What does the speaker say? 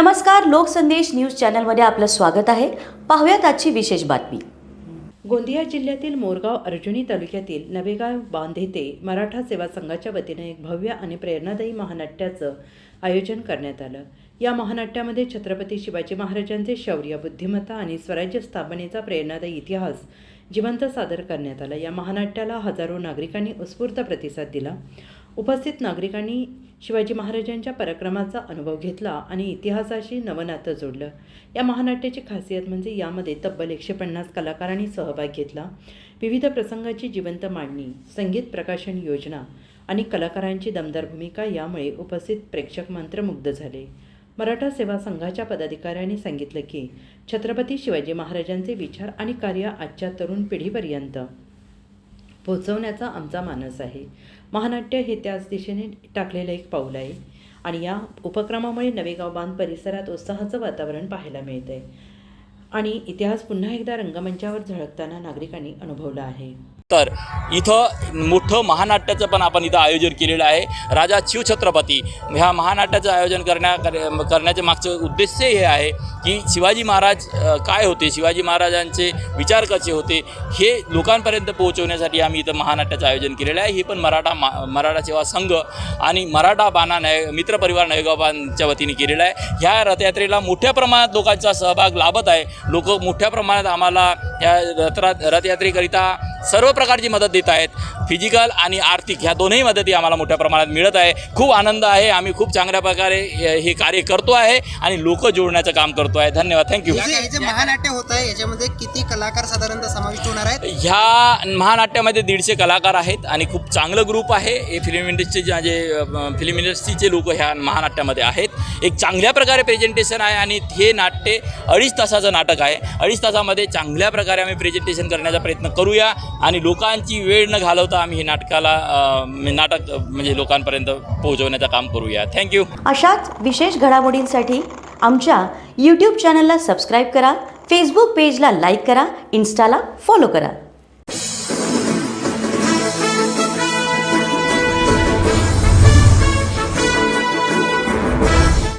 नमस्कार लोकसंदेश न्यूज चॅनलमध्ये आपलं स्वागत आहे. पाहूयात आजची विशेष बातमी. गोंदिया जिल्ह्यातील मोरगाव अर्जुनी तालुक्यातील नवेगाव बांध येथे मराठा सेवा संघाच्या वतीने एक भव्य आणि प्रेरणादायी महानाट्याचं आयोजन करण्यात आलं. या महानाट्यामध्ये छत्रपती शिवाजी महाराजांचे शौर्य बुद्धिमत्ता आणि स्वराज्य स्थापनेचा प्रेरणादायी इतिहास जिवंत सादर करण्यात आला. या महानाट्याला हजारो नागरिकांनी उत्स्फूर्त प्रतिसाद दिला. उपस्थित नागरिकांनी शिवाजी महाराजांच्या पराक्रमाचा अनुभव घेतला आणि इतिहासाशी नवनातं जोडलं. या महानाट्याची खासियत म्हणजे यामध्ये तब्बल एकशे पन्नास कलाकारांनी सहभाग घेतला. विविध प्रसंगाची जिवंत मांडणी संगीत प्रकाशन योजना आणि कलाकारांची दमदार भूमिका यामुळे उपस्थित प्रेक्षक मंत्रमुग्ध झाले. मराठा सेवा संघाच्या पदाधिकाऱ्यांनी सांगितलं की छत्रपती शिवाजी महाराजांचे विचार आणि कार्य आजच्या तरुण पिढीपर्यंत पोहोचवण्याचा आमचा मानस आहे. महानाट्य हे त्याच दिशेने टाकलेलं एक पाऊल आहे. आणि या उपक्रमामुळे नवेगाव बांध परिसरात उत्साहाचं वातावरण पाहायला मिळतं आहे आणि इतिहास पुन्हा एकदा रंगमंचावर झळकताना नागरिकांनी अनुभवला आहे. तर इथं मोठं महानाट्याचं पण आपण इथं आयोजन केलेलं आहे. राजा शिवछत्रपती ह्या महानाट्याचं आयोजन करण्या करण्याच्या करण्याचे मागचं उद्देश हे आहे की शिवाजी महाराज काय होते? शिवाजी महाराजांचे विचार कसे होते? हे लोकांपर्यंत पोहोचवण्यासाठी आम्ही इथं महानाट्याचं आयोजन केलेलं आहे. ही पण मराठा मा मराठा सेवा संघ आणि मराठा बाणा नय मित्रपरिवार नयगावांच्या वतीने केलेलं आहे. ह्या रथयात्रेला मोठ्या प्रमाणात लोकांचा सहभाग लाभत आहे. लोक मोठ्या प्रमाणात आम्हाला या रथरा रथयात्रेकरिता सर्व प्रकारची मदत देत आहेत. फिजिकल आणि आर्थिक ह्या दोनही मदती आम्हाला मोठ्या प्रमाणात मिळत आहे. खूप आनंद आहे. आम्ही खूप चांगल्या प्रकारे हे कार्य करतो आहे आणि लोक जोडण्याचं काम करतो आहे. धन्यवाद. थँक्यू महानाट्य होत आहे. याच्यामध्ये किती कलाकार साधारणतः समाविष्ट होणार आहेत? ह्या महानाट्यामध्ये दीडशे कलाकार आहेत आणि खूप चांगलं ग्रुप आहे. हे फिल्म इंडस्ट्रीचे जे फिल्म इंडस्ट्रीचे लोक ह्या महानाट्यामध्ये आहेत. एक चांगल्या प्रकारे प्रेझेंटेशन आहे आणि हे नाट्य अडीच तासाचं नाटक आहे. अडीच तासामध्ये चांगल्या प्रकारे आम्ही प्रेझेंटेशन करण्याचा प्रयत्न करूया आणि लोकांची वेळ न घालवता आम्ही हे नाटकाला नाटक म्हणजे लोकांपर्यंत पोहोचवण्याचं काम करूया. थँक्यू अशाच विशेष घडामोडींसाठी आमच्या यूट्यूब चॅनलला सबस्क्राईब करा फेसबुक पेजला लाईक करा इन्स्टाला फॉलो करा.